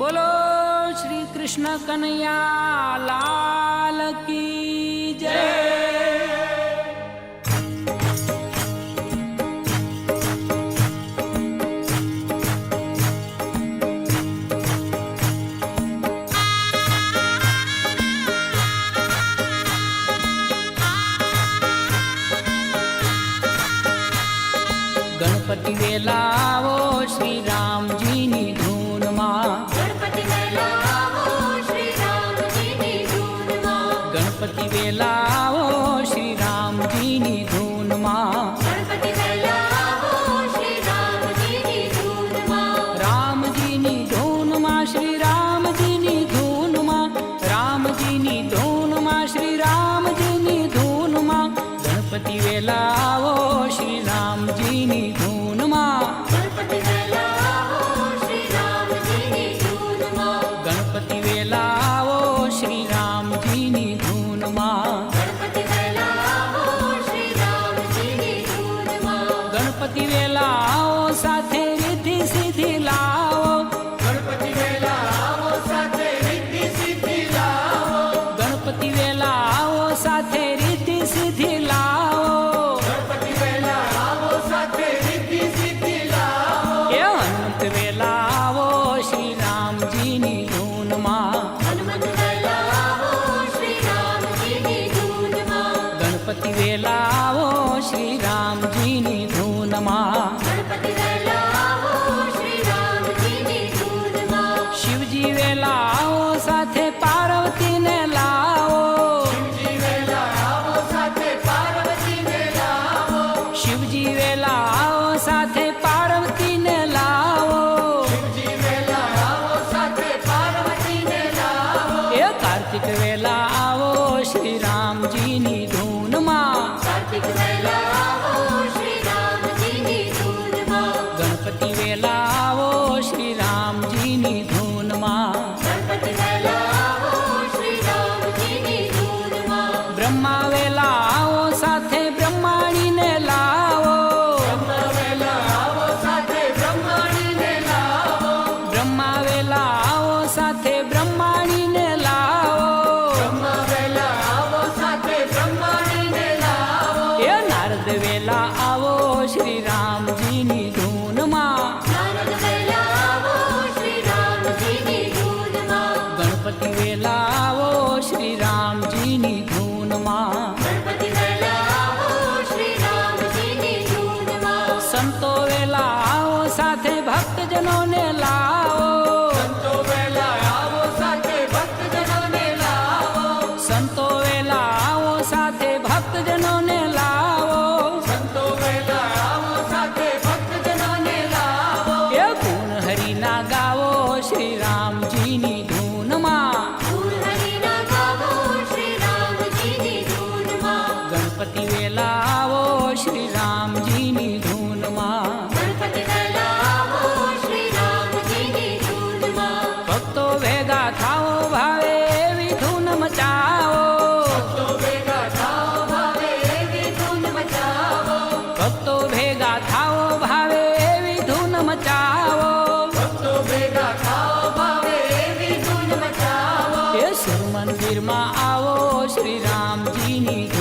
बोलो श्री कृष्ण कन्हैया लाल की जय। गणपति वेला ಮಾಡಿನಲಾ Baby. me.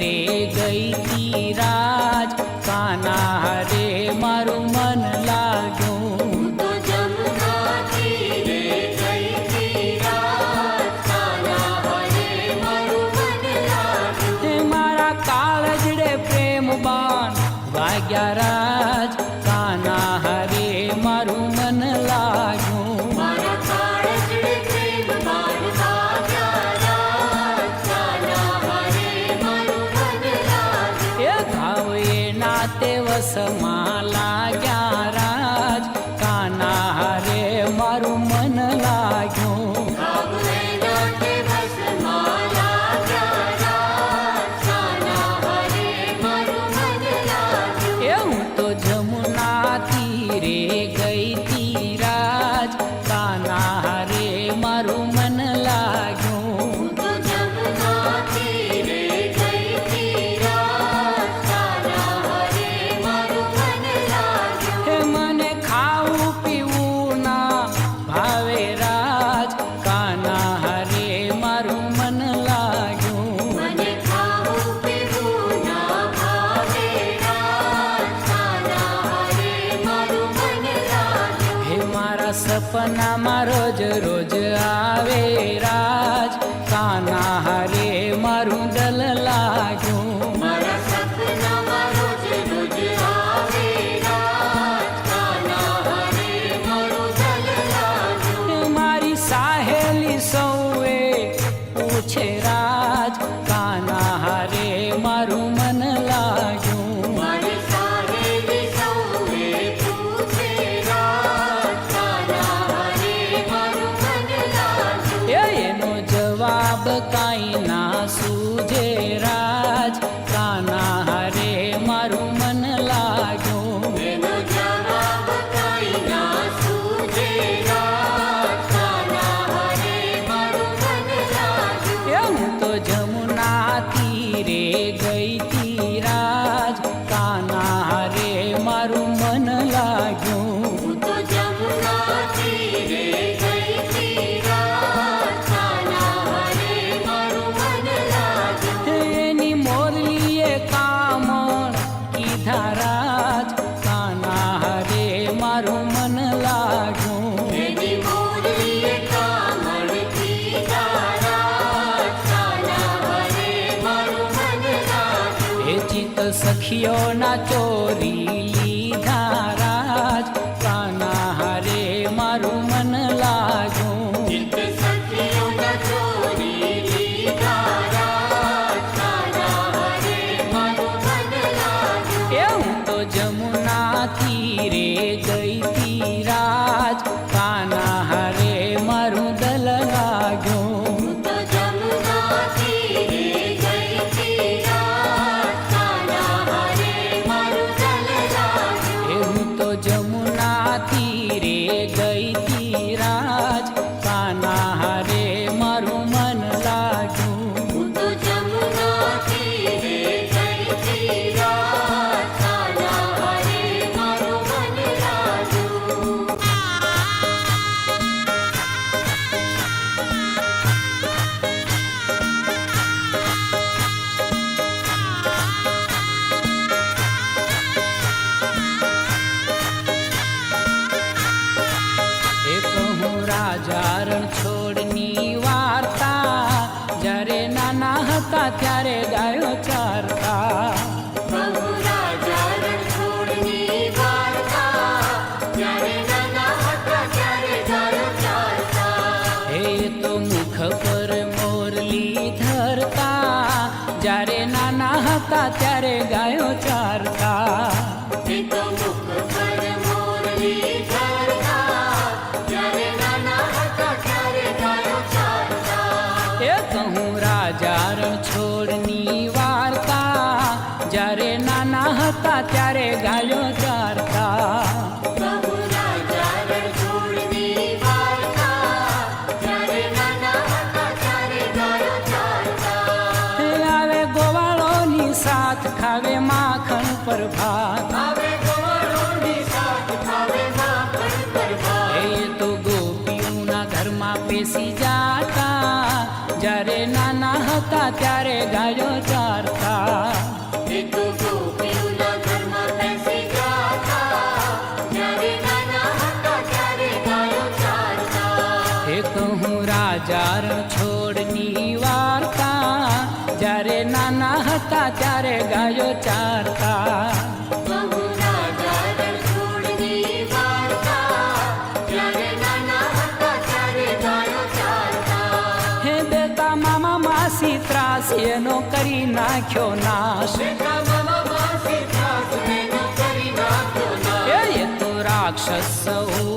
রে તે વસમાં લાગ્યા જમુના રે ગઈ. નાખ્યો નાશ એ તો રાક્ષસ સૌ.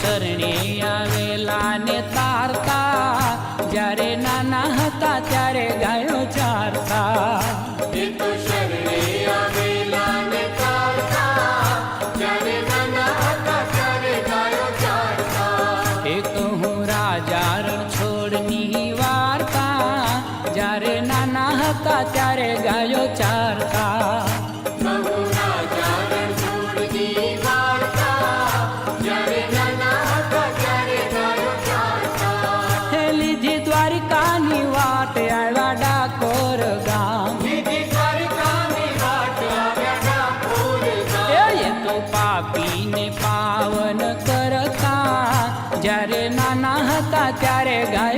ಶರಣೇಯ ત્યારે ગાય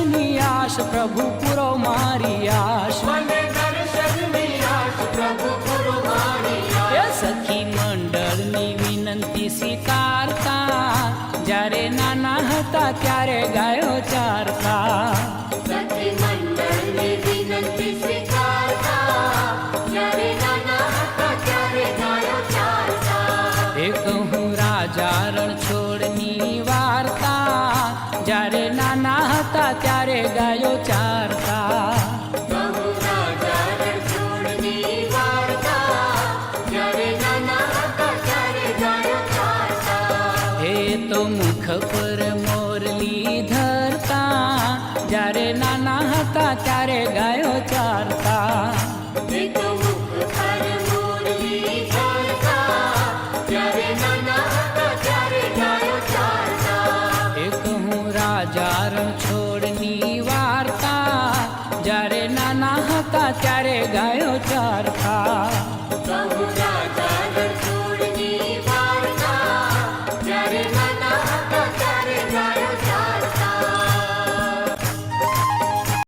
દર્શનની આશ પ્રભુ પૂરો મારી આશ. સખી મંડળની વિનંતી સ્વીકારતા જ્યારે નાના હતા ત્યારે ગાયો ચારતા. મુખ પર મોરલી ધરતા. જ્યારે નાના હતા ત્યારે ગાયો